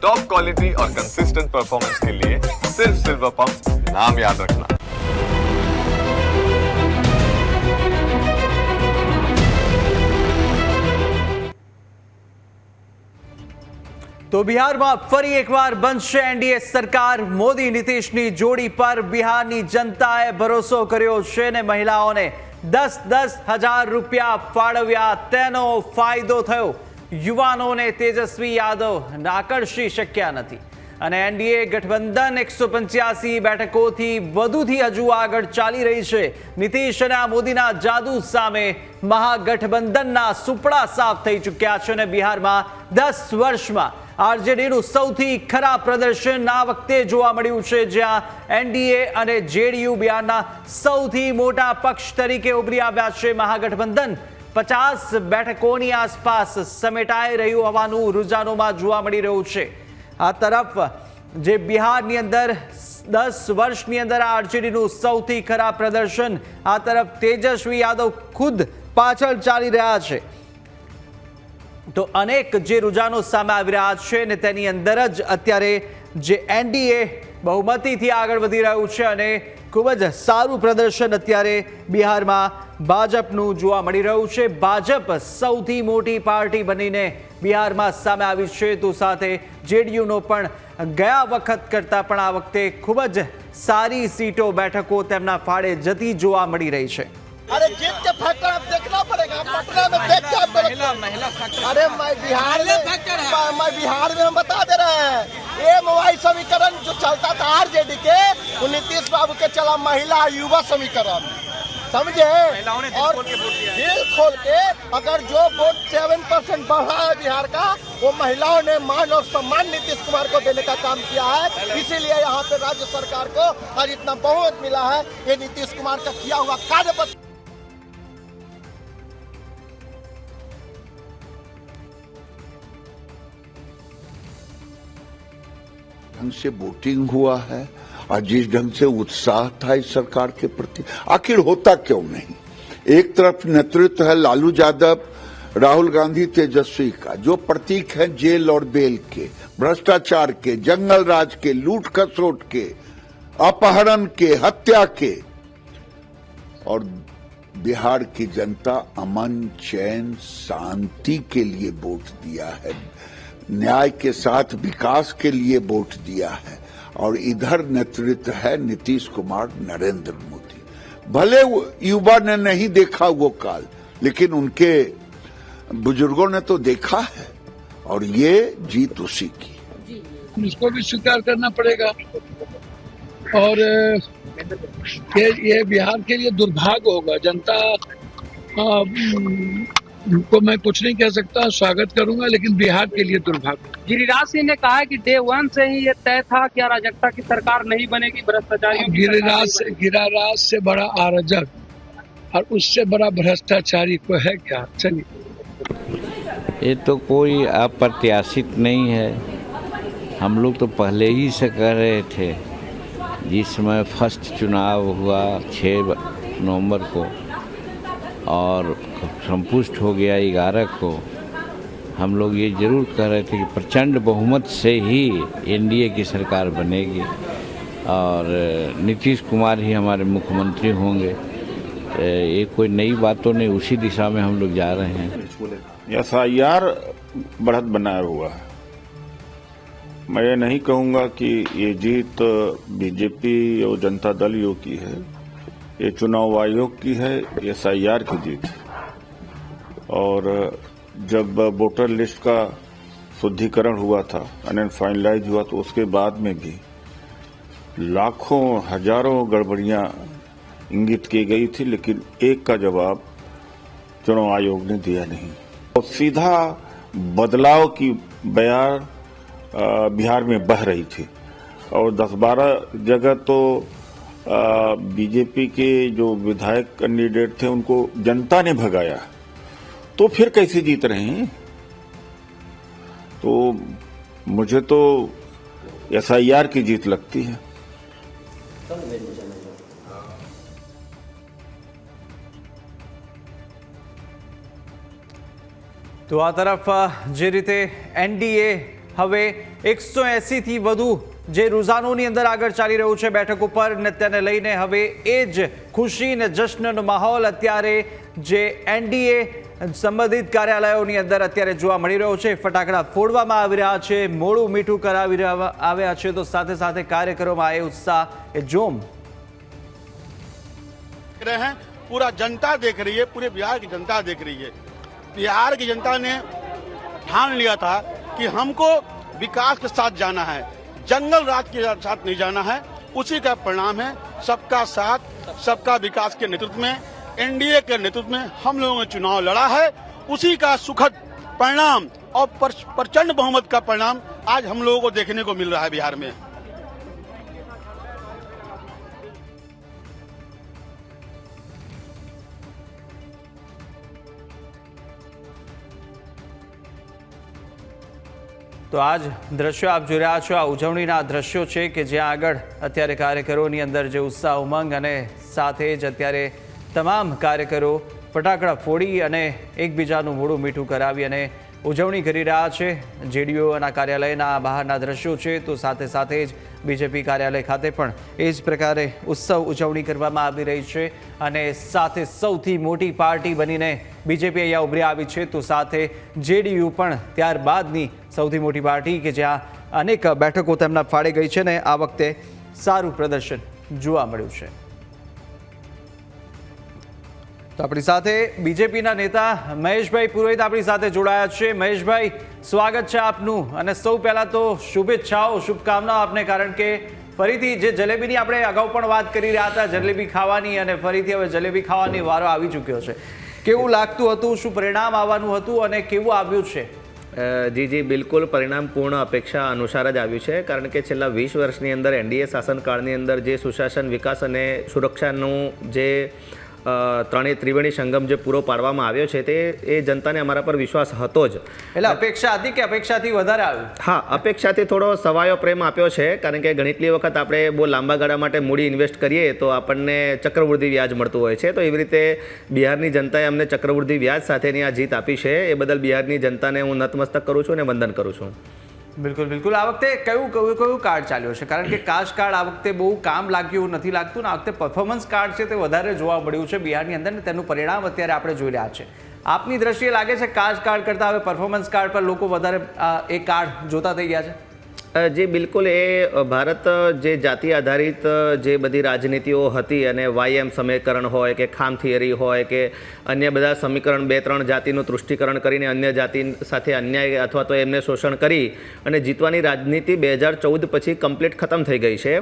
Top quality और consistent performance के लिए सिर्फ सिल्वर पंप नाम याद रखना તો બિહારમાં ફરી એકવાર બનશે એનડીએ સરકાર મોદી નીતિશની જોડી પર બિહારની જનતાએ ભરોસો કર્યો છે ને મહિલાઓને દસ દસ હજાર રૂપિયા ફાળવ્યા તેનો ફાયદો થયો યુવાનોને તેજસ્વી યાદવ આકર્ષી શક્યા નથી. અને એનડીએ ગઠબંધન એકસો પંચ્યાસી બેઠકોથી વધુથી હજુ આગળ ચાલી રહી છે. નીતિશ અને આ મોદીના જાદુ સામે મહાગઠબંધનના સુપડા સાફ થઈ ચૂક્યા છે અને બિહારમાં દસ વર્ષમાં આરજેડીનું સૌથી ખરાબ પ્રદર્શન આ વખતે જોવા મળ્યું છે, જ્યાં એનડીએ અને જેડીયુ બિહારના સૌથી મોટા પક્ષ તરીકે ઉભરી આવ્યા છે મહાગઠબંધન. પચાસ બેઠકોની આસપાસ સમેટાઈ રહ્યું હોવાનું રૂઝાનોમાં જોવા મળી રહ્યું છે. આ તરફ જે બિહારની અંદર દસ વર્ષની અંદર આ આરજેડીનું સૌથી ખરાબ પ્રદર્શન, આ તરફ તેજસ્વી યાદવ ખુદ પાછળ ચાલી રહ્યા છે. તો અનેક જે રૂઝાનો સામે આવી રહ્યા છે ને તેની અંદર જ અત્યારે જે એનડીએ બહુમતીથી આગળ વધી રહ્યું છે અને ખૂબ જ સારું પ્રદર્શન અત્યારે બિહારમાં ભાજપનું જોવા મળી રહ્યું છે ભાજપ સૌથી મોટી પાર્ટી બનીને બિહારમાં સામે આવી છે તો સાથે જેડીયુનો પણ ગયા વખત કરતાં પણ આ વખતે ખૂબ જ સારી સીટો બેઠકો તેમના ફાળે જતી જોવા મળી રહી છે अरे जीत के फैक्टर अब देखना पड़ेगा पटना में देख के आप महिला महिला अरे मैं बिहार में मैं- मैं बिहार में हम बता दे रहे हैं ये मोबाइल समीकरण जो चलता था आरजेडी के वो नीतीश बाबू के चला महिला युवा समीकरण। समझे? और दिल खोल के अगर जो वोट सेवन परसेंट बढ़ा है बिहार का वो महिलाओं ने मान और सम्मान नीतीश कुमार को देने का काम किया है। इसीलिए यहाँ पे राज्य सरकार को आज इतना बहुमत मिला है ये नीतीश कुमार का किया हुआ कार्य ढंग से वोटिंग हुआ है और जिस ढंग से उत्साह था इस सरकार के प्रति, आखिर होता क्यों नहीं? एक तरफ़ नेतृत्व है लालू यादव, राहुल गांधी तेजस्वी का, जो प्रतीक है जेल और बेल के, भ्रष्टाचार के, जंगल राज के, लूट खसोट के, अपहरण के, हत्या के। और बिहार की जनता अमन, चैन, शांति के लिए वोट दिया है। न्याय के साथ विकास के लिए वोट दिया है। और इधर नेतृत्व है नीतीश कुमार नरेंद्र मोदी। भले युवा ने नहीं देखा वो काल, लेकिन उनके बुज़ुर्गों ने तो देखा है। और ये जीत उसी की। उसको भी स्वीकार करना पड़ेगा। और, ये बिहार के लिए दुर्भाग्य होगा। जनता अ, उम, को मैं कुछ नहीं कह सकता स्वागत करूँगा लेकिन बिहार के लिए दुर्भाग्य। गिरिराज सिंह ने कहा कि डे वन से ही ये तय था कि अराजकता की सरकार नहीं बनेगी भ्रष्टाचारियों गिरिराज से गिरिराज से बड़ा आरजक और उससे बड़ा भ्रष्टाचारी को है क्या? चलिए। ये तो कोई अप्रत्याशित नहीं है। हम लोग तो पहले ही से कर रहे थे। जिस समय फ़र्स्ट चुनाव हुआ छः नवंबर को और संपुष्ट हो गया ग्यारह को। हम लोग ये ज़रूर कह रहे थे कि प्रचंड बहुमत से ही एनडीए की सरकार बनेगी और नीतीश कुमार ही हमारे मुख्यमंत्री होंगे। ये कोई नई बात तो नहीं, उसी दिशा में हम लोग जा रहे हैं। एस आई आर बढ़त बनाया हुआ है। मैं ये नहीं कहूँगा कि ये जीत बीजेपी और जनता दल यू की है। ये चुनाव आयोग की है एस आई आर की जीत और जब वोटर लिस्ट का शुद्धिकरण हुआ था एंड फाइनलाइज हुआ तो उसके बाद में भी लाखों, हज़ारों गड़बड़ियाँ इंगित की गई थी, लेकिन एक का जवाब चुनाव आयोग ने दिया नहीं। और सीधा बदलाव की बयार बिहार में बह रही थी। और 10-12 जगह तो बीजेपी के जो विधायक कैंडिडेट थे उनको जनता ने भगाया तो फिर कैसे जीत रहे हैं तो मुझे तो एसआईआर की जीत लगती है તો આ તરફ અ, જે રીતે એનડીએ હવે એકસો એંસીથી વધુ જે રૂઝાનોની અંદર આગળ ચાલી રહ્યું છે બેઠક ઉપર ને તેને લઈને હવે એ જ ખુશી ને જશ્નનો માહોલ અત્યારે જે એનડીએ સંબંધિત કાર્યાલયોની અંદર અત્યારે જોવા મળી રહ્યો છે ફટાકડા ફોડવામાં આવી રહ્યા છે મોડું મીઠું કરાવી રહ્યા આવ્યા છે તો સાથે સાથે કાર્યકરોમાં એ ઉત્સાહ એ જોમ देख रहे हैं पूरा जनता देख रही है पूरे बिहार की जनता देख रही है बिहार की जनता ने ठान लिया था कि हमको विकास के साथ जाना है जंगल राज के साथ नहीं जाना है। उसी का परिणाम है सबका साथ, सबका विकास के नेतृत्व में, एनडीए के नेतृत्व में हम लोगों ने चुनाव लड़ा है। उसी का सुखद परिणाम और प्रचंड बहुमत का परिणाम आज हम लोगों को देखने को मिल रहा है बिहार में। તો આ જ દ્રશ્યો આપ જોઈ રહ્યા છો. આ ઉજવણીના દ્રશ્યો છે કે જ્યાં આગળ અત્યારે કાર્યકરોની અંદર જે ઉત્સાહ, ઉમંગ અને સાથે જ અત્યારે તમામ કાર્યકરો ફટાકડા ફોડી અને એકબીજાનું મોડું મીઠું કરાવી અને ઉજવણી કરી રહ્યા છે. જેડીયુના કાર્યાલયના બહારના દ્રશ્યો છે તો સાથે સાથે જ બીજેપી કાર્યાલય ખાતે પણ એ જ પ્રકારે ઉત્સવ ઉજવણી કરવામાં આવી રહી છે અને સાથે સૌથી મોટી પાર્ટી બનીને બીજેપી અહીંયા ઉભરી આવી છે તો સાથે જેડીયુ પણ ત્યારબાદની સૌથી મોટી પાર્ટી કે જ્યાં અનેક બેઠકો તેમના ફાળે ગઈ છે ને આ વખતે સારું પ્રદર્શન જોવા મળ્યું છે. તો આપણી સાથે બીજેપીના નેતા મહેશભાઈ પુરોહિત આપણી સાથે જોડાયા છે. મહેશભાઈ, સ્વાગત છે આપનું અને સૌ પહેલાં તો શુભેચ્છાઓ, શુભકામનાઓ આપને, કારણ કે ફરીથી જે જલેબીની આપણે અગાઉ પણ વાત કરી રહ્યા હતા, જલેબી ખાવાની અને ફરીથી હવે જલેબી ખાવાની વારો આવી ચૂક્યો છે. કેવું લાગતું હતું, શું પરિણામ આવવાનું હતું અને કેવું આવ્યું છે? જી જી, બિલકુલ પરિણામ પૂર્ણ અપેક્ષા અનુસાર જ આવ્યું છે, કારણ કે છેલ્લા વીસ વર્ષની અંદર એનડીએ શાસનકાળની અંદર જે સુશાસન વિકાસ અને સુરક્ષાનું જે ત્રણેય ત્રિવેણી સંગમ જે પૂરો પાડવામાં આવ્યો છે તે એ જનતાને અમારા પર વિશ્વાસ હતો જ. એટલે અપેક્ષા હતી કે અપેક્ષાથી વધારે આવ્યું હા અપેક્ષાથી થોડો સવાયો પ્રેમ આપ્યો છે કારણ કે ઘણીટલી વખત આપણે બહુ લાંબા ગાળા માટે મૂડી ઇન્વેસ્ટ કરીએ તો આપણને ચક્રવૃદ્ધિ વ્યાજ મળતું હોય છે. તો એવી રીતે બિહારની જનતાએ અમને ચક્રવૃદ્ધિ વ્યાજ સાથેની આ જીત આપી છે. એ બદલ બિહારની જનતાને હું નતમસ્તક કરું છું અને વંદન કરું છું. બિલકુલ બિલકુલ. આ વખતે કયું કયું કયું કાર્ડ ચાલ્યો છે? કારણ કે કાશ કાર્ડ આ વખતે બહુ કામ લાગ્યું નથી લાગતું ને આ વખતે પરફોર્મન્સ કાર્ડ છે તે વધારે જોવા મળ્યું છે બિહારની અંદર ને તેનું પરિણામ અત્યારે આપણે જોઈ રહ્યા છે. આપની દ્રષ્ટિએ લાગે છે કાશ કાર્ડ કરતાં હવે પરફોર્મન્સ કાર્ડ પર લોકો વધારે એ કાર્ડ જોતા થઈ ગયા છે? જી બિલકુલ એ ભારત જે જાતિ આધારિત જે બધી રાજનીતિઓ હતી અને વાયએમ સમીકરણ હોય કે ખામ થિયરી હોય કે અન્ય બધા સમીકરણ બે ત્રણ જાતિનું તૃષ્ટિકરણ કરીને અન્ય જાતિ સાથે અન્યાય અથવા તો એમને શોષણ કરી અને જીતવાની રાજનીતિ બે હજાર ચૌદ પછી કમ્પ્લીટ ખતમ થઈ ગઈ છે.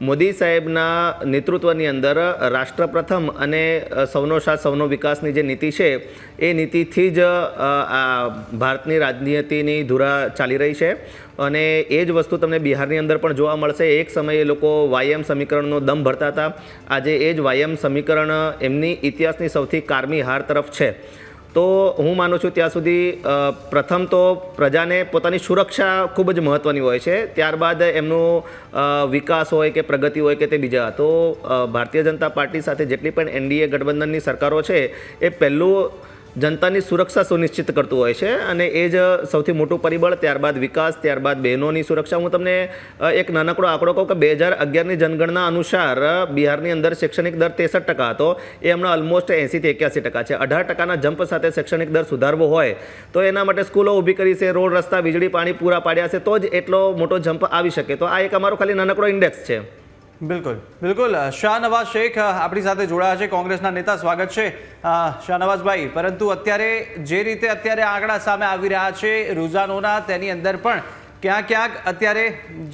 મોદી સાહેબના નેતૃત્વની અંદર રાષ્ટ્ર પ્રથમ અને સૌનો સાથ, સૌનો વિકાસની જે નીતિ છે, એ નીતિથી જ આ ભારતની રાજનીતિની ધુરા ચાલી રહી છે. અને એ જ વસ્તુ તમને બિહારની અંદર પણ જોવા મળશે. એક સમયે લોકો વાયમ સમીકરણનો દમ ભરતા હતા. આજે એ જ વાયમ સમીકરણ એમની ઇતિહાસની સૌથી કારમી હાર તરફ છે. તો હું માનું છું ત્યાં સુધી પ્રથમ તો પ્રજાને પોતાની સુરક્ષા ખૂબ જ મહત્ત્વની હોય છે. ત્યારબાદ એમનું વિકાસ હોય કે પ્રગતિ હોય કે તે બીજા. તો ભારતીય જનતા પાર્ટી સાથે જેટલી પણ એનડીએ ગઠબંધનની સરકારો છે, એ પહેલું જનતાની સુરક્ષા સુનિશ્ચિત કરતું હોય છે અને એ જ સૌથી મોટું પરિબળ, ત્યારબાદ વિકાસ, ત્યારબાદ બહેનોની સુરક્ષા. હું તમને એક નાનકડો આંકડો કહું કે બે હજાર અગિયારની જનગણના અનુસાર બિહારની અંદર શૈક્ષણિક દર ત્રેસઠ ટકા હતો. એ હમણાં ઓલમોસ્ટ એંસીથી એક્યાસી ટકા છે. અઢાર ટકાના જમ્પ સાથે શૈક્ષણિક દર સુધારવો હોય, તો એના માટે સ્કૂલો ઊભી કરી છે, રોડ રસ્તા, વીજળી, પાણી પૂરા પાડ્યા છે, તો જ એટલો મોટો જમ્પ આવી શકે. તો આ એક અમારો ખાલી નાનકડો ઇન્ડેક્સ છે. બિલકુલ. બિલકુલ. શાહનવાઝ શેખ આપણી સાથે જોડાયા છે. કોંગ્રેસના નેતા, સ્વાગત છે. શાહનવાઝભાઈ, પરંતુ અત્યારે જે રીતે અત્યારે આંકડા સામે આવી રહ્યા છે રૂઝાનોના, તેની અંદર પણ ક્યાંક ક્યાંક અત્યારે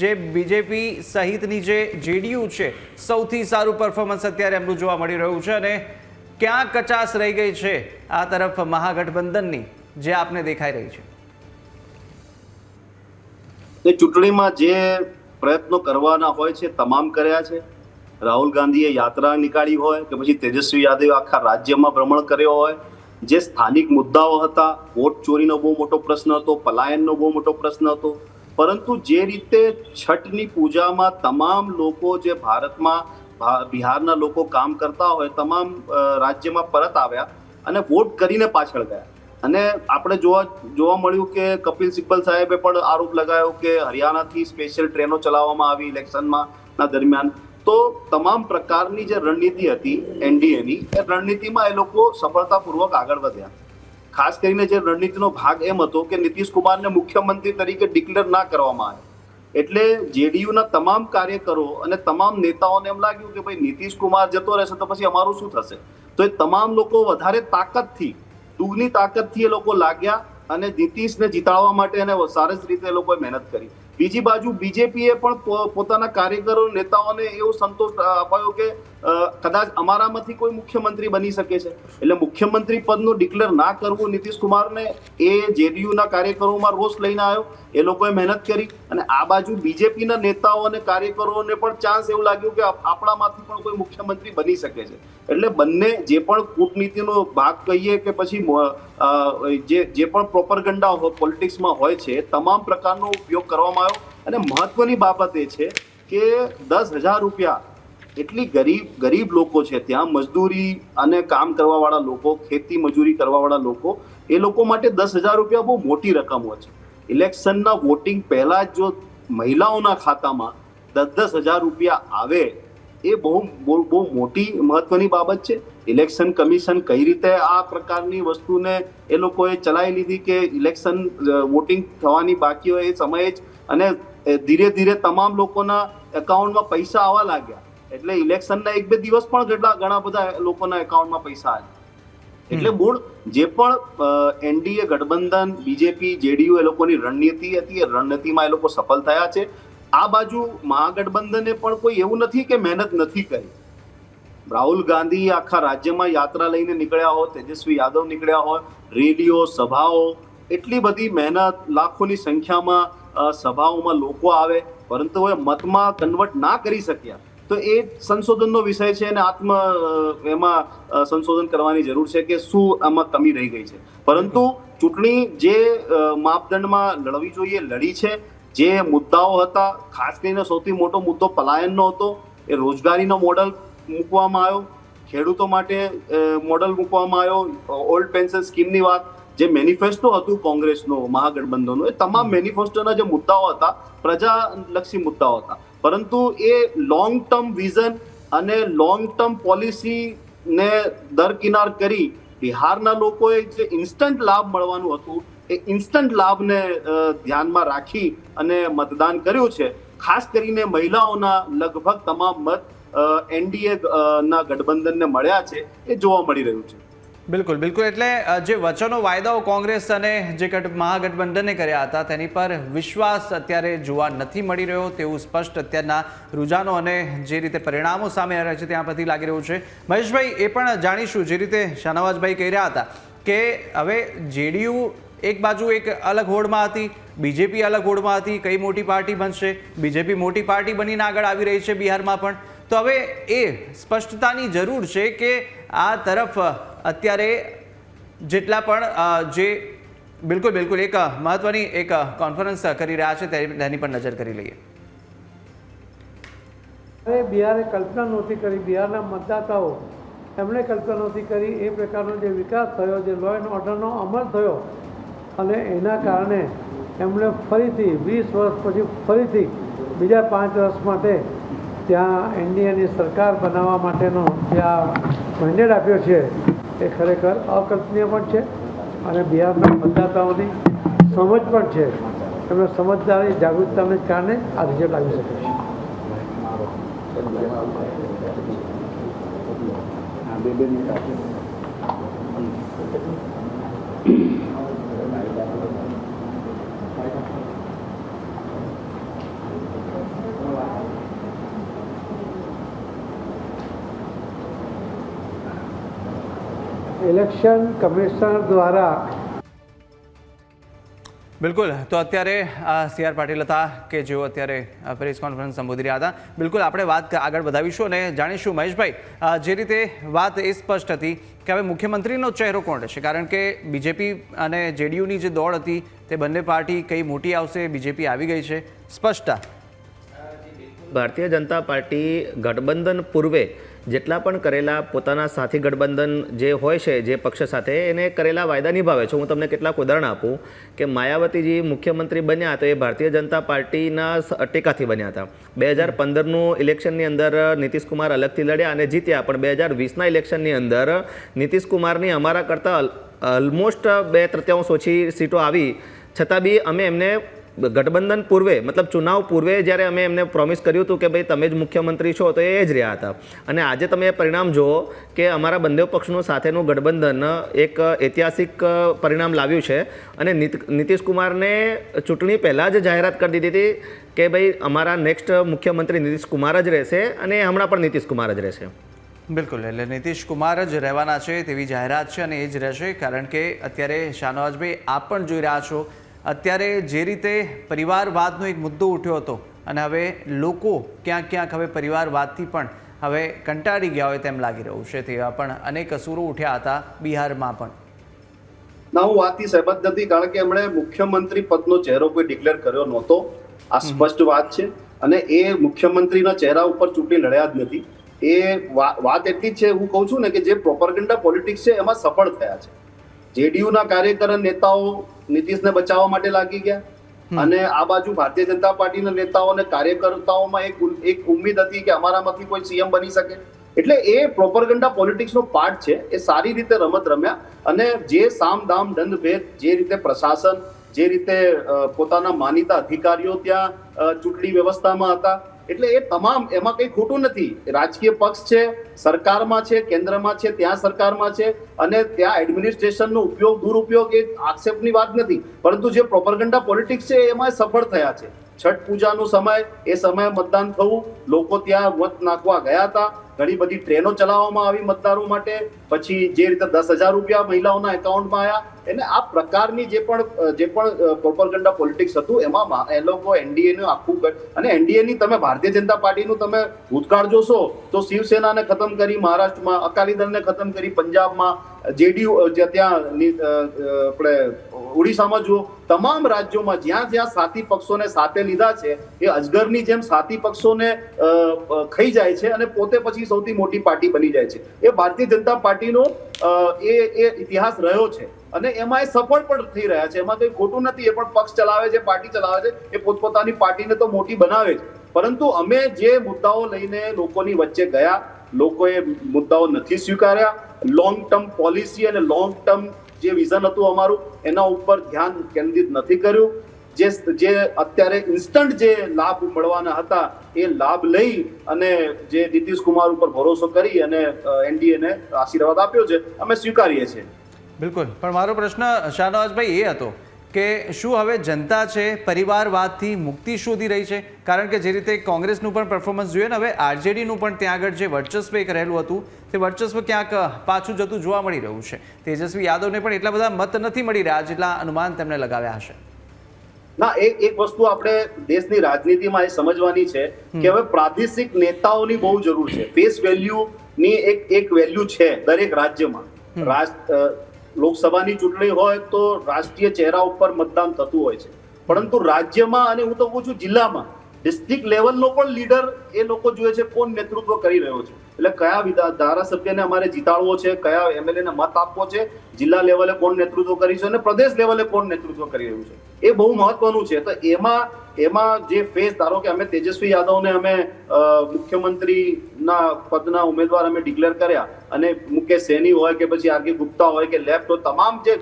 જે બીજેપી સહિતની જે જેડીયુ છે, સૌથી સારું પરફોર્મન્સ અત્યારે એમનું જોવા મળી રહ્યું છે અને ક્યાં કચાસ રહી ગઈ છે આ તરફ મહાગઠબંધનની, જે આપને દેખાઈ રહી છે. ચૂંટણીમાં જે પ્રયત્નો કરવાના હોય છે, તમામ કર્યા છે. રાહુલ ગાંધીએ યાત્રા નીકાળી હોય કે પછી તેજસ્વી યાદવે આખા રાજ્યમાં ભ્રમણ કર્યો હોય, જે સ્થાનિક મુદ્દાઓ હતા, વોટ ચોરીનો બહુ મોટો પ્રશ્ન હતો, પલાયનનો બહુ મોટો પ્રશ્ન હતો, પરંતુ જે રીતે છઠની પૂજામાં તમામ લોકો જે ભારતમાં બિહારના લોકો કામ કરતા હોય, તમામ રાજ્યમાં પરત આવ્યા અને વોટ કરીને પાછળ ગયા. અને આપણે જોવા જોવા મળ્યું કે કપિલ સિબ્બલ સાહેબે પણ આરોપ લગાવ્યો કે હરિયાણાથી સ્પેશિયલ ટ્રેનો ચલાવવામાં આવી ઇલેક્શનમાં ના દરમિયાન. તો તમામ પ્રકારની જે રણનીતિ હતી, એનડીએની, એ રણનીતિમાં એ લોકો સફળતાપૂર્વક આગળ વધ્યા. ખાસ કરીને જે રણનીતિનો ભાગ એમ હતો કે નીતિશ કુમારને મુખ્યમંત્રી તરીકે ડિક્લેર ના કરવામાં આવે એટલે જેડીયુના તમામ કાર્યકરો અને તમામ નેતાઓને એમ લાગ્યું કે ભાઈ નીતિશ કુમાર જતો રહેશે તો પછી અમારું શું થશે? તો એ તમામ લોકો વધારે તાકાતથી દુગની તાકાતથી એ લોકો લાગ્યા અને નીતિશને જીતાડવા માટે અને સરસ રીતે એ લોકોએ મહેનત કરી. બીજી બાજુ બીજેપીએ પણ પોતાના કાર્યકરો, નેતાઓને એવો સંતોષ અપાયો કે કદાચ અમારામાંથી કોઈ મુખ્યમંત્રી બની શકે છે. એટલે મુખ્યમંત્રી પદનું ડિક્લેર ના કરવું નીતિશ કુમારને એ જેડીયુના કાર્યકરોમાં રોષ લઈને આવ્યો. એ લોકોએ મહેનત કરી અને આ બાજુ બીજેપીના નેતાઓ અને કાર્યકરોને પણ ચાન્સ એવું લાગ્યું કે આપણામાંથી પણ કોઈ મુખ્યમંત્રી બની શકે છે. એટલે બંને જે પણ કૂટનીતિનો ભાગ કહીએ કે પછી જે જે પણ પ્રોપરગંડા પોલિટિક્સમાં હોય છે તમામ પ્રકારનો ઉપયોગ કરવામાં આવ્યો. અને મહત્વની બાબત એ છે કે દસ હજાર રૂપિયા એટલી ગરીબ ગરીબ લોકો છે ત્યાં, મજદૂરી અને કામ કરવાવાળા લોકો, ખેતી મજૂરી કરવાવાળા લોકો, એ લોકો માટે દસ હજાર રૂપિયા બહુ મોટી રકમ હોય છે. ઇલેક્શનના વોટિંગ પહેલાં જ જો મહિલાઓના ખાતામાં દસ દસ હજાર રૂપિયા આવે, એ બહુ બહુ મોટી મહત્વની બાબત છે. ઇલેક્શન કમિશન કઈ રીતે આ પ્રકારની વસ્તુને એ લોકોએ ચલાવી લીધી કે ઇલેક્શન વોટિંગ થવાની બાકી હોય એ સમયે જ અને ધીરે ધીરે તમામ લોકોના એકાઉન્ટમાં પૈસા આવવા લાગ્યા. એટલે ઇલેક્શનના એક બે દિવસ પણ કેટલા ઘણા બધા લોકોના એકાઉન્ટમાં પૈસા આવ્યા. એટલે મૂળ જે પણ એનડીએ ગઠબંધન બીજેપી જેડીયુ એ લોકોની રણનીતિ હતી એ રણનીતિમાં એ લોકો સફળ થયા છે. આ બાજુ મહાગઠબંધને પણ કોઈ એવું નથી કે મહેનત નથી કરી. રાહુલ ગાંધી આખા રાજ્યમાં યાત્રા લઈને નીકળ્યા હોય તેજસ્વી યાદવ નીકળ્યા હોય રેલીઓ સભાઓ એટલી બધી મહેનત લાખોની સંખ્યામાં સભાઓમાં લોકો આવે પરંતુ હવે મતમાં કન્વર્ટ ના કરી શક્યા. તો એ સંશોધનનો વિષય છે અને આત્મ એમાં સંશોધન કરવાની જરૂર છે કે શું આમાં કમી રહી ગઈ છે. પરંતુ ચૂંટણી જે માપદંડમાં લડવી જોઈએ, લડી છે, જે મુદ્દાઓ હતા, ખાસ કરીને સૌથી મોટો મુદ્દો પલાયનનો હતો, એ રોજગારીનો મોડલ મૂકવામાં આવ્યો, ખેડૂતો માટે મોડલ મૂકવામાં આવ્યો ઓલ્ડ પેન્શન સ્કીમની વાત જે મેનિફેસ્ટો હતું કોંગ્રેસનો મહાગઠબંધનનો, એ તમામ મેનિફેસ્ટોના જે મુદ્દાઓ હતા, પ્રજાલક્ષી મુદ્દાઓ હતા. પરંતુ એ લોંગ ટર્મ વિઝન અને લોંગ ટર્મ પોલિસીને દરકિનાર કરી બિહારના લોકોએ જે ઇન્સ્ટન્ટ લાભ મળવાનું હતું, એ ઇન્સ્ટન્ટ લાભને ધ્યાનમાં રાખી અને મતદાન કર્યું છે. ખાસ કરીને મહિલાઓના લગભગ તમામ મત એનડીએ ના ગઠબંધનને મળ્યા છે, એ જોવા મળી રહ્યું છે. બિલકુલ બિલકુલ. એટલે જે વચનો વાયદાઓ કોંગ્રેસ અને જે ગઠ મહાગઠબંધને કર્યા હતા, તેની પર વિશ્વાસ અત્યારે જોવા નથી મળી રહ્યો તેવું સ્પષ્ટ અત્યારના રૂઝાનો અને જે રીતે પરિણામો સામે આવ્યા છે ત્યાં પરથી લાગી રહ્યું છે. મહેશભાઈ, એ પણ જાણીશું જે રીતે શાહનવાજભાઈ કહી રહ્યા હતા કે હવે જેડીયુ એક બાજુ એક અલગ હોડમાં હતી, બીજેપી અલગ હોડમાં હતી, કઈ મોટી પાર્ટી બનશે? બીજેપી મોટી પાર્ટી બનીને આગળ આવી રહી છે બિહારમાં પણ. તો હવે એ સ્પષ્ટતાની જરૂર છે કે આ તરફ અત્યારે જેટલા પણ જે બિલકુલ બિલકુલ એક મહત્વની એક કોન્ફરન્સ કરી રહ્યા છે, તેની પણ નજર કરી લઈએ. અરે બિહારે કલ્પના નહોતી કરી. બિહારના મતદાતાઓ એમણે કલ્પના નહોતી કરી એ પ્રકારનો જે વિકાસ થયો, જે લો એન્ડ ઓર્ડરનો અમલ થયો અને એના કારણે એમણે ફરીથી વીસ વર્ષ પછી ફરીથી બીજા પાંચ વર્ષ માટે ત્યાં એનડીએની સરકાર બનાવવા માટેનો જે આ મેન્ડેટ આપ્યો છે એ ખરેખર અકલ્પનીય પણ છે અને બિહારના મતદાતાઓની સમજ પણ છે. એમને સમજદારી, જાગૃતતાને કારણે આ રિઝલ્ટ આવી શકે છે. ઇલેક્શન કમિશનર દ્વારા બિલકુલ. તો અત્યારે સી આર પાટીલ હતા કે જેઓ અત્યારે પ્રેસ કોન્ફરન્સ સંબોધી રહ્યા હતા. બિલકુલ આપણે વાત આગળ વધાવીશું અને જાણીશું મહેશભાઈ જે રીતે વાત એ સ્પષ્ટ હતી કે હવે મુખ્યમંત્રીનો ચહેરો કોણ રહેશે? કારણ કે બીજેપી અને જેડીયુની જે દોડ હતી તે બંને પાર્ટી કઈ મોટી આવશે બીજેપી આવી ગઈ છે. સ્પષ્ટતા? ભારતીય જનતા પાર્ટી ગઠબંધન પૂર્વે જેટલા પણ કરેલા પોતાના સાથી ગઠબંધન જે હોય છે, જે પક્ષ સાથે, એને કરેલા વાયદા નિભાવે છે. હું તમને કેટલાક ઉદાહરણ આપું કે માયાવતીજી મુખ્યમંત્રી બન્યા તો એ ભારતીય જનતા પાર્ટીના ટેકાથી બન્યા હતા. બે હજાર પંદરનું ઇલેક્શનની અંદર નીતિશ કુમાર અલગથી લડ્યા અને જીત્યા, પણ બે હજાર વીસના ઇલેક્શનની અંદર નીતિશ કુમારની અમારા કરતાં ઓલમોસ્ટ બે તૃતીયાંશ ઓછી સીટો આવી. છતાં બી અમે એમને ગઠબંધન પૂર્વે, મતલબ ચુનાવ પૂર્વે જ્યારે અમે એમને પ્રોમિસ કર્યું હતું કે ભાઈ તમે જ મુખ્યમંત્રી છો, તો એ જ રહ્યા હતા. અને આજે તમે પરિણામ જુઓ કે અમારા બંને પક્ષનું સાથેનું ગઠબંધન એક ઐતિહાસિક પરિણામ લાવ્યું છે. અને નીત- નીતિશ કુમારને ચૂંટણી પહેલાં જ જાહેરાત કરી દીધી હતી કે ભાઈ અમારા નેક્સ્ટ મુખ્યમંત્રી નીતિશ કુમાર જ રહેશે અને હમણાં પણ નીતિશ કુમાર જ રહેશે. બિલકુલ, એટલે નીતિશ કુમાર જ રહેવાના છે તેવી જાહેરાત છે અને એ જ રહેશે કારણ કે અત્યારે શાહનવાજભાઈ આપ પણ જોઈ રહ્યા છો અત્યારે જે રીતે પરિવારવાદનો એક મુદ્દો ઉઠ્યો હતો અને હવે લોકો ક્યાંક ક્યાંક હવે પરિવારવાદથી પણ હવે કંટાળી ગયા હોય તેમ લાગી રહ્યું છે તેવા પણ અનેક અસુરો ઉઠ્યા હતા બિહારમાં પણ. ના હું વાતથી સહેમત નથી કારણ કે એમણે મુખ્યમંત્રી પદનો ચહેરો કોઈ ડિક્લેર કર્યો નહોતો. આ સ્પષ્ટ વાત છે. અને એ મુખ્યમંત્રીના ચહેરા ઉપર ચૂંટણી લડ્યા જ નથી. એ વાત એટલી જ છે હું કહું છું ને કે જે પ્રોપરગન્ડા પોલિટિક્સ છે એમાં સફળ થયા છે. જેડીયુના કાર્યકર નેતાઓ નીતિશને બચાવવા માટે લાગી ગયા. અને આ બાજુ ભારતીય જનતા પાર્ટીના નેતાઓ અને કાર્યકર્તાઓમાં એક એક ઉમ્મીદ હતી કે અમારામાંથી કોઈ સીએમ બની શકે. એટલે એ પ્રોપરગંડા પોલિટિક્સનો પાર્ટ છે એ સારી રીતે રમત રમ્યા અને જે સામ દામ દંડ ભેદ જે રીતે પ્રશાસન જે રીતે પોતાના માનીતા અધિકારીઓ ત્યાં ચૂંટણી વ્યવસ્થામાં હતા એટલે એ તમામ એમાં કંઈ ખોટું નથી. રાજકીય પક્ષ છે, સરકારમાં છે, કેન્દ્રમાં છે, ત્યાં સરકારમાં છે અને ત્યાં એડમિનિસ્ટ્રેશનનો ઉપયોગ, દુરુપયોગ એ આક્ષેપની વાત નથી. પરંતુ જે પ્રોપરગંડા પોલિટિક્સ છે એમાં સફળ થયા છે. છઠ પૂજાનો સમય, એ સમયે મતદાન થવું, લોકો ત્યાં મત નાખવા ગયા હતા. ઘણી બધી ટ્રેનો ચલાવવામાં આવી મતદારો માટે. પછી જે રીતે દસ હજાર રૂપિયા મહિલાઓના એકાઉન્ટમાં આવ્યા એટલે આ પ્રકારની જે પણ જે પણ પ્રોપરગંડા પોલિટિક્સ હતું, એમાં એ લોકો એનડીએનું આખું અને એનડીએની તમે ભારતીય જનતા પાર્ટીનું તમે ભૂતકાળ જોશો, તો શિવસેનાને ખતમ કરી, મહારાષ્ટ્રમાં અકાલી દળને ખતમ કરી, પંજાબમાં જેડીયુ જે ત્યાં આપણે ઓડિશામાં જુઓ, તમામ રાજ્યોમાં જ્યાં જ્યાં સાથી પક્ષોને સાથે લીધા છે, એ અજગરની જેમ સાથી પક્ષોને ખાઈ જાય છે અને પોતે પછી સૌથી મોટી પાર્ટી બની જાય છે. એ ભારતીય જનતા પાર્ટીનો એ એ ઇતિહાસ રહ્યો છે. અને એમાં એ સફળ પણ થઈ રહ્યા છે. એમાં કંઈ ખોટું નથી. એ પણ પક્ષ ચલાવે છે, પાર્ટી ચલાવે છે. એ પોતપોતાની પાર્ટીને તો મોટી બનાવે છે. પરંતુ અમે જે મુદ્દાઓ લઈને લોકોની વચ્ચે ગયા, લોકોએ મુદ્દાઓ નથી સ્વીકાર્યા. લોંગ ટર્મ પોલિસી અને લોંગ ટર્મ જે વિઝન હતું અમારું, એના ઉપર ધ્યાન કેન્દ્રિત નથી કર્યું. જે જે અત્યારે ઇન્સ્ટન્ટ જે લાભ મળવાના હતા, એ લાભ લઈ અને જે નીતિશ કુમાર ઉપર ભરોસો કરી અને એનડીએને આશીર્વાદ આપ્યો છે, અમે સ્વીકારીએ છીએ. બિલકુલ. પણ મારો પ્રશ્ન શાહનવાજભાઈ એ હતો કે શું હવે જનતા છે પરિવારવાદથી મુક્તિ શોધી રહી છે? કારણ કે જે રીતે કોંગ્રેસનું પણ પરફોર્મન્સ જોઈએ ને હવે આરજેડીનું પણ ત્યાં આગળ જે વર્ચસ્વ એક રહેલું હતું તે વર્ચસ્વ ક્યાંક પાછું જતું જોવા મળી રહ્યું છે. તેજસ્વી યાદવને પણ એટલા બધા મત નથી મળી રહ્યા જેટલા અનુમાન તેમને લગાવ્યા હશે. ના એક એક વસ્તુ આપણે દેશની રાજનીતિમાં એ સમજવાની છે કે હવે પ્રાદેશિક નેતાઓની બહુ જરૂર છે. ફેસ વેલ્યુ ની એક એક વેલ્યુ છે દરેક રાજ્યમાં. લોકસભાની ચૂંટણી હોય તો રાષ્ટ્રીય ચહેરા ઉપર મતદાન થતું હોય છે. પરંતુ રાજ્યમાં, અને હું તો કહું છું જિલ્લામાં ડિસ્ટ્રિક્ટ લેવલનો પણ લીડર એ લોકો જોઈએ છે કોણ નેતૃત્વ કરી રહ્યો છે. એટલે કયા વિધા- ધારાસભ્યને અમારે જીતાડવો છે, કયા એમએલએને મત આપવો છે, જિલ્લા લેવલે કોણ નેતૃત્વ કરી છે અને પ્રદેશ લેવલે કોણ નેતૃત્વ કરી રહ્યું છે. એ બહુ મહત્વનું છે. તો એમાં એમાં જે ફેસ, ધારો કે અમે તેજસ્વી યાદવને અમે મુખ્યમંત્રીના પદના ઉમેદવાર અમે ડિક્લેર કર્યા અને મુકેશ સૈની હોય કે પછી આર ગુપ્તા હોય કે લેફ્ટ હોય તમામ જે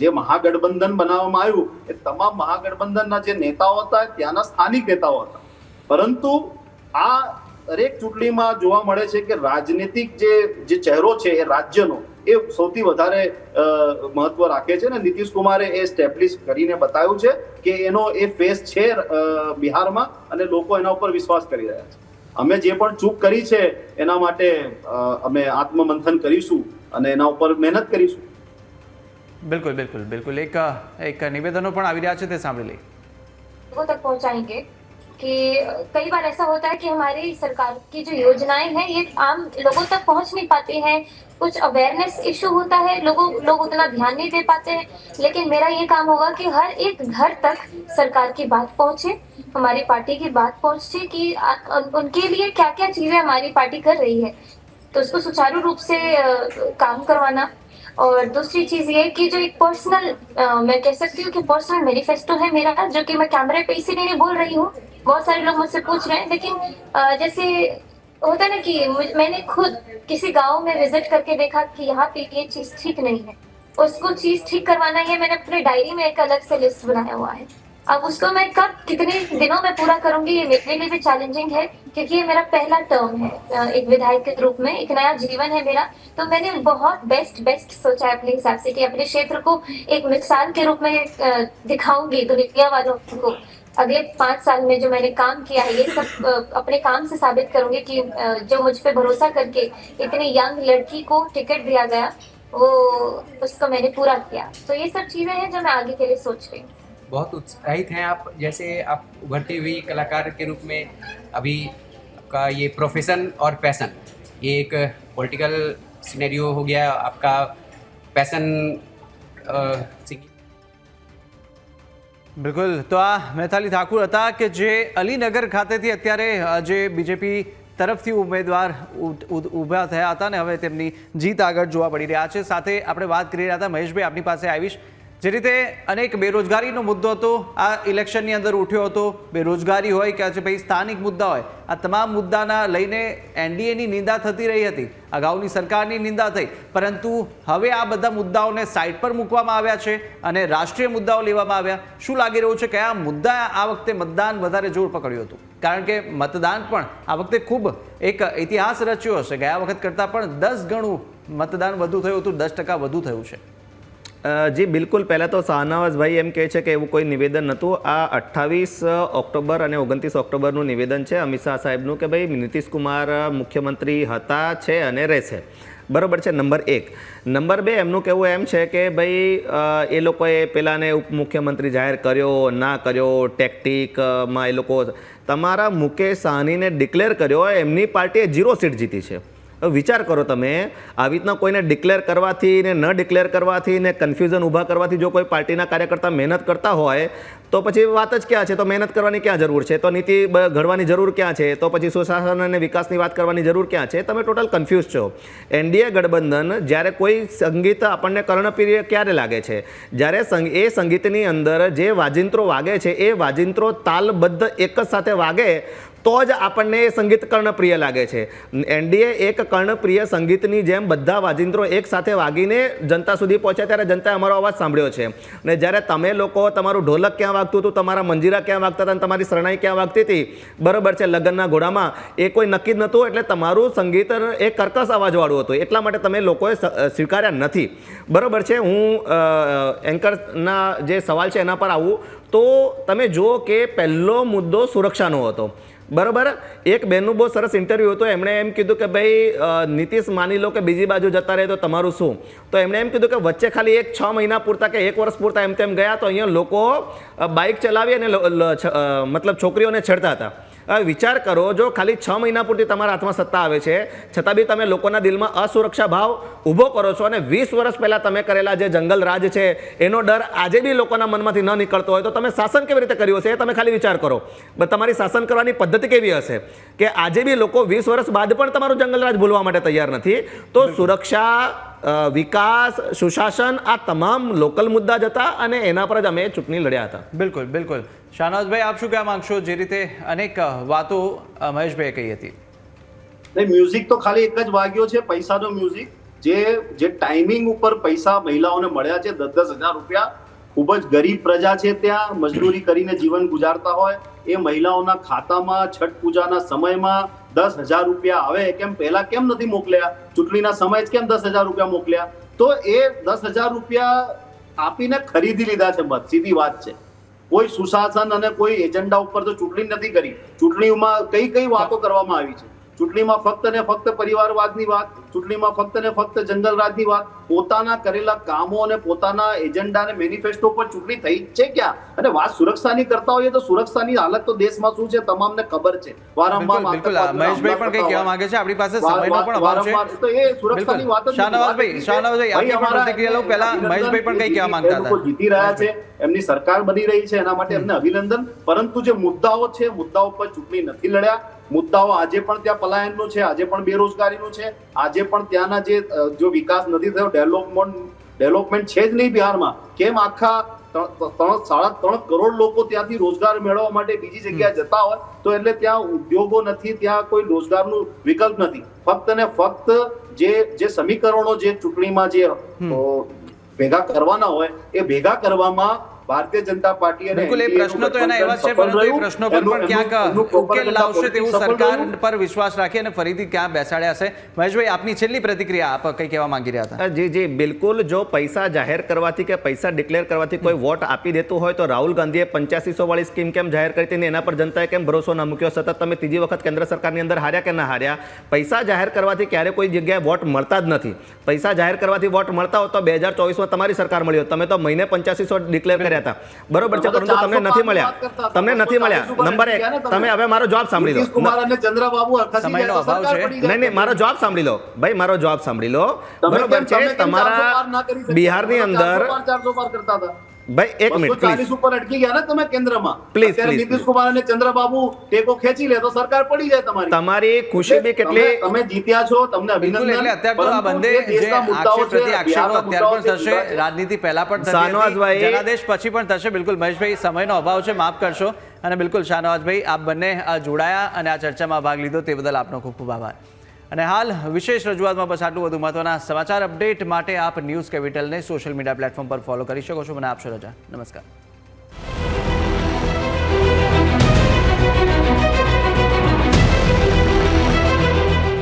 જે મહાગઠબંધન બનાવવામાં આવ્યું, એ તમામ મહાગઠબંધનના જે નેતાઓ હતા, ત્યાંના સ્થાનિક નેતાઓ હતા. પરંતુ આ દરેક ચૂંટણીમાં જોવા મળે છે કે રાજનીતિક જે જે ચહેરો છે એ રાજ્યનો એ સૌથી વધારે મહત્વ રાખે છે ને નીતિશ કુમારે એ સ્ટેબ્લિશ કરીને બતાવ્યું છે કે એનો એ ફેસ છે બિહારમાં અને લોકો એના ઉપર વિશ્વાસ કરી રહ્યા છે. અમે જે પણ ચૂક કરી છે એના માટે અમે આત્મમંથન કરીશું અને એના ઉપર મહેનત કરીશું. બિલકુલ બિલકુલ બિલકુલ. એક એક નિવેદનો પણ આવી રહ્યા છે તે સાંભળી લઈએ. પહોંચાડેંગે कि कई बार ऐसा होता है कि हमारी सरकार की जो योजनाएँ हैं, ये आम लोगों तक पहुँच नहीं पाती हैं। कुछ अवेयरनेस इशू होता है, लोगों, लोग उतना ध्यान नहीं दे पाते हैं। लेकिन मेरा ये काम होगा कि हर एक घर तक सरकार की बात पहुँचे, हमारी पार्टी की बात पहुँचे कि उनके लिए क्या क्या चीज़ें हमारी पार्टी कर रही है। तो उसको सुचारू रूप से काम करवाना। और दूसरी चीज़ ये कि जो एक पर्सनल मैं कह सकती हूँ कि पर्सनल मैनिफेस्टो है मेरा जो कि मैं कैमरे पे इसीलिए नहीं बोल रही हूँ। बहुत सारे लोग मुझसे पूछ रहे हैं लेकिन आ, जैसे होता है ना कि मैंने खुद किसी गाँव में विज़िट करके देखा कि यहाँ पे ये चीज़ ठीक नहीं है। उसको चीज़ ठीक करवाना है मैंने अपने डायरी में एक अलग से लिस्ट बनाया हुआ है। अब उसको मैं कब, कितने दिनों में पूरा करूँगी, ये मेरे लिए भी चैलेंजिंग है, क्योंकि ये मेरा पहला टर्म है एक विधायक के रूप में, एक नया जीवन है मेरा। तो मैंने बहुत बेस्ट बेस्ट सोचा है अपने हिसाब से कि अपने क्षेत्र को एक मिसाल के रूप में दिखाऊँगी, दुनिया वालों को। अगले पाँच साल में जो मैंने काम किया है, ये सब अपने काम से साबित करूँगी कि जो मुझ पर भरोसा करके इतनी यंग लड़की को टिकट दिया गया, वो, उसको मैंने पूरा किया। तो ये सब चीज़ें हैं जो मैं आगे के लिए सोच रही हूँ। बहुत उत्साहित हैं आप जैसे आप उभरती हुई कलाकार के रूप में अभी आपका ये प्रोफेशन और पैशन ये एक पॉलिटिकल सिनेरियो हो गया आपका पैशन सिंगिंग બિલકુલ તો આ મૈથાલી ઠાકુર હતા કે જે અલીનગર ખાતેથી અત્યારે અ, જે બીજેપી તરફથી ઉમેદવાર ઉ- ઉ- ઊભા થયા હતા ને હવે તેમની જીત આગળ જોવા પડી રહ્યા છે સાથે આપણે વાત કરી રહ્યા હતા મહેશભાઈ આપની પાસે આવીશ જે રીતે અનેક બેરોજગારીનો મુદ્દો હતો, આ ઇલેક્શનની અંદર ઉઠ્યો હતો. બેરોજગારી હોય કે પછી સ્થાનિક મુદ્દા હોય, આ તમામ મુદ્દાના લઈને એનડીએની નિંદા થતી રહી હતી. અગાઉની સરકારની નિંદા થઈ. પરંતુ હવે આ બધા મુદ્દાઓને સાઇડ પર મૂકવામાં આવ્યા છે અને રાષ્ટ્રીય મુદ્દાઓ લેવામાં આવ્યા. શું લાગી રહ્યું છે કયા મુદ્દા આ વખતે મતદાન વધારે જોર પકડ્યું હતું? કારણ કે મતદાન પણ આ વખતે ખૂબ એક ઇતિહાસ રચ્યો હશે. ગયા વખત કરતાં પણ દસ ગણું મતદાન વધુ થયું હતું, દસ ટકા વધુ થયું છે. જી, બિલકુલ. પહેલાં તો શાહનવાઝભાઈ એમ કહે છે કે એવું કોઈ નિવેદન નહોતું. આ અઠ્ઠાવીસ ઓક્ટોબર અને ઓગણત્રીસ ઓક્ટોબરનું નિવેદન છે અમિત શાહ સાહેબનું કે ભાઈ નીતિશ કુમાર મુખ્યમંત્રી હતા, છે અને રહેશે. બરોબર છે? નંબર એક. નંબર બે, એમનું કહેવું એમ છે કે ભાઈ એ લોકોએ પેલાને ઉપમુખ્યમંત્રી જાહેર કર્યો, ના કર્યો, ટેક્ટિકમાં એ લોકો તમારા મુકેશ સાહનીને ડિક્લેર કર્યો, એમની પાર્ટીએ જીરો સીટ જીતી છે. વિચાર કરો તમે, આવી રીતના કોઈને ડિક્લેર કરવાથી ને ન ડિક્લેર કરવાથી ને કન્ફ્યુઝન ઊભા કરવાથી જો કોઈ પાર્ટીના કાર્યકર્તા મહેનત કરતા હોય, તો પછી વાત જ ક્યાં છે? તો મહેનત કરવાની ક્યાં જરૂર છે? તો નીતિ ઘડવાની જરૂર ક્યાં છે? તો પછી સુશાસન અને વિકાસની વાત કરવાની જરૂર ક્યાં છે? તમે ટોટલ કન્ફ્યુઝ છો. એનડીએ ગઠબંધન જ્યારે કોઈ સંગીત આપણને કર્ણપ્રિય ક્યારે લાગે છે? જ્યારે એ સંગીતની અંદર જે વાજિંત્રો વાગે છે, એ વાજિંત્રો તાલબદ્ધ એક જ સાથે વાગે તો જ આપણને એ સંગીત કર્ણપ્રિય લાગે છે. એનડીએ એક કર્ણપ્રિય સંગીતની જેમ બધા વાજિંત્રો એક સાથે વાગીને જનતા સુધી પહોંચ્યા ત્યારે જનતાએ અમારો અવાજ સાંભળ્યો છે. અને જ્યારે તમે લોકો તમારું ઢોલક ક્યાં વાગતું હતું, તમારા મંજીરા ક્યાં વાગતા હતા અને તમારી શરણાઈ ક્યાં વાગતી હતી, બરોબર છે, લગ્નના ઘોડામાં એ કોઈ નક્કી જ નહોતું એટલે તમારું સંગીત એ કર્કશ અવાજવાળું હતું. એટલા માટે તમે લોકોએ સ્વીકાર્યા નથી. બરાબર છે, હું એન્કરના જે સવાલ છે એના પર આવું. તો તમે જુઓ કે પહેલો મુદ્દો સુરક્ષાનો હતો. બરોબર? એક બેનનું બહુ સરસ ઇન્ટરવ્યૂ હતું. એમણે એમ કીધું કે ભાઈ નીતિશ માની લો કે બીજી બાજુ જતા રહે તો તમારું શું? તો એમણે એમ કીધું કે વચ્ચે ખાલી એક છ મહિના પૂરતા કે એક વર્ષ પૂરતા એમ તેમ ગયા તો અહીંયા લોકો બાઇક ચલાવી અને મતલબ છોકરીઓને છેડતા હતા. વિચાર કરો જો ખાલી છ મહિના પૂરતી તમારા હાથમાં સત્તા આવે છે છતાં બી તમે લોકોના દિલમાં અસુરક્ષા ભાવ ઊભો કરો છો અને વીસ વર્ષ પહેલાં તમે કરેલા જે જંગલ રાજ છે એનો ડર આજે બી લોકોના મનમાંથી ન નીકળતો હોય તો તમે શાસન કેવી રીતે કર્યું હશે એ તમે ખાલી વિચાર કરો. તમારી શાસન કરવાની પદ્ધતિ કેવી હશે? કે આજે બી લોકો વીસ વર્ષ બાદ પણ તમારું જંગલ રાજ ભૂલવા માટે તૈયાર નથી તો સુરક્ષા વિકાસ સુશાસન આ તમામ લોકલ મુદ્દા જ હતા અને એના પર જ અમે ચૂંટણી લડ્યા હતા. બિલકુલ બિલકુલ. શાહનવાઝભાઈ, આપ શું કહેવા માંગશો? જે રીતે અનેક વાતો મહેશભાઈએ કહી હતી. નહીં મ્યુઝિક તો ખાલી એક જ વાગ્યો છે, પૈસાનો મ્યુઝિક જે જે ટાઈમિંગ ઉપર પૈસા મહિલાઓને મળ્યા છે, દસ દસ હજાર રૂપિયા, ખૂબ જ ગરીબ પ્રજા છે ત્યાં, મજદૂરી કરીને જીવન ગુજારતા હોય, એ મહિલાઓના ખાતામાં, છઠ પૂજાના સમયમાં દસ હજાર રૂપિયા આવે, કેમ પહેલા કેમ નથી મોકલ્યા? ચૂંટણીના સમય જ કેમ દસ હજાર રૂપિયા મોકલ્યા? તો એ દસ હજાર રૂપિયા આપીને ખરીદી લીધા છે મત, સીધી વાત છે. કોઈ સુશાસન અને કોઈ એજન્ડા ઉપર તો ચૂંટણી નથી કરી. ચૂંટણીમાં કઈ કઈ વાતો કરવામાં આવી છે. ચૂંટણીમાં ફક્ત ને ફક્ત પરિવારવાદની વાત ચૂંટણીમાં ફક્ત ને ફક્ત જંગલરાજની વાત પોતાના કરેલા કામો અને પોતાના એજન્ડા અને મેનિફેસ્ટો પર ચૂંટણી થઈ છે ક્યાં? અને વાત સુરક્ષાની કરતા હોઈએ તો સુરક્ષાની હાલત તો દેશમાં શું છે તમામને ખબર છે. વારંવાર મહેશભાઈ પણ કંઈ કહેવા માંગે છે આપણી પાસે સમયનો પણ અભાવ છે. તો એ સુરક્ષાની વાત જ શાહનવાઝભાઈ શાહનવાઝભાઈ આપની પણ પ્રતિક્રિયા લઉં. પહેલા મહેશભાઈ પણ કઈ કહેવા માંગતા હતા. જીતી રહ્યા છે એમની સરકાર બની રહી છે એના માટે એમને અભિનંદન. પરંતુ જે મુદ્દાઓ છે મુદ્દાઓ પર ચૂંટણી નથી લડ્યા. મુદ્દાઓ આજે પણ ત્યાં પલાયનનો છે આજે પણ બેરોજગારીનું છે આજે પણ ત્યાંના જે જો વિકાસ નથી થયો ડેવલપમેન્ટ ડેવલપમેન્ટ છે જ નહીં બિહારમાં. કેમ આખા ત્રણ સાડા ત્રણ કરોડ લોકો ત્યાંથી રોજગાર મેળવવા માટે બીજી જગ્યાએ જતા હોય તો એટલે ત્યાં ઉદ્યોગો નથી ત્યાં કોઈ રોજગારનું વિકલ્પ નથી. ફક્ત ને ફક્ત જે જે સમીકરણો જે ચૂંટણીમાં જે ભેગા કરવાના હોય એ ભેગા કરવામાં ભારતીય જનતા પાર્ટી અને બિલકુલ એ પ્રશ્નો તો એના એવા છે પરંતુ એ પ્રશ્નો પર પણ ક્યાંક ઉકેલ લાવશે તેવું સરકાર પર વિશ્વાસ રાખી અને ફરીથી ક્યાં બેસાડ્યા છે. મહેશભાઈ આપની છેલ્લી પ્રતિક્રિયા આપ કંઈ કહેવા માંગી રહ્યા હતા? જી જી બિલકુલ. જો પૈસા જાહેર કરવાથી કે પૈસા ડિક્લેર કરવાથી કોઈ વોટ આપી દેતું હોય તો રાહુલ ગાંધીએ પંચ્યાસીસો વાળી સ્કીમ કેમ જાહેર કરી હતી ને એના પર જનતાએ કેમ ભરોસો ના મૂક્યો? સતત તમે ત્રીજી વખત કેન્દ્ર સરકારની અંદર હાર્યા કે ના હાર્યા? પૈસા જાહેર કરવાથી ક્યારે કોઈ જગ્યાએ વોટ મળતા જ નથી. પૈસા જાહેર કરવાથી વોટ મળતા હોત તો બે હજાર ચોવીસમાં તમારી સરકાર મળી હોત. તમે તો મહિને પંચ્યાસીસો ડિક્લેર કર્યા. હતા. બરોબર છે પરંતુ તમને નથી મળ્યા. તમને નથી મળ્યા. નંબર એક તમે. હવે મારો જવાબ સાંભળી લો. સમયનો અભાવ છે. નહીં નહીં મારો જવાબ સાંભળી લો. ભાઈ મારો જવાબ સાંભળી લો. બરોબર છે તમે કેમ 400 તમારા? બિહારની અંદર 400 પાર, 400 પાર કરતા હતા ભાઈ એક મિનિટ ચાલીસ ઉપર અટકી ગયા ને તમે કેન્દ્રમાં. પ્લીઝ નીતિશ કુમાર અને ચંદ્રબાબુ ટેકો ખેંચી લે તો સરકાર પડી જાય તમારી. તમારી ખુશી બી કેટલી? તમે- જીત્યા છો તમને અભિનંદન. એટલે અત્યારે તો આ બંદે જે મુદ્દાઓ છે, આક્ષેપો અત્યારે પણ થશે રાજનીતિ પહેલા પણ થશે શાહનવાઝભાઈ- હતી જનાદેશ પછી પણ થશે બિલકુલ. મહેશભાઈ સમયનો અભાવ છે માફ કરશો. અને બિલકુલ શાહનવાજભાઈ આપ બંને આ જોડાયા અને આ ચર્ચામાં ભાગ લીધો તે બદલ આપનો ખૂબ ખૂબ આભાર. અને હાલ વિશેષ રજૂઆતમાં બસ આટલું વધુ મહત્વના સમાચાર અપડેટ માટે આપ ન્યૂઝ કેપિટલને સોશિયલ મીડિયા પ્લેટફોર્મ પર ફોલો કરી શકો છો. મને આપશો રજા. નમસ્કાર.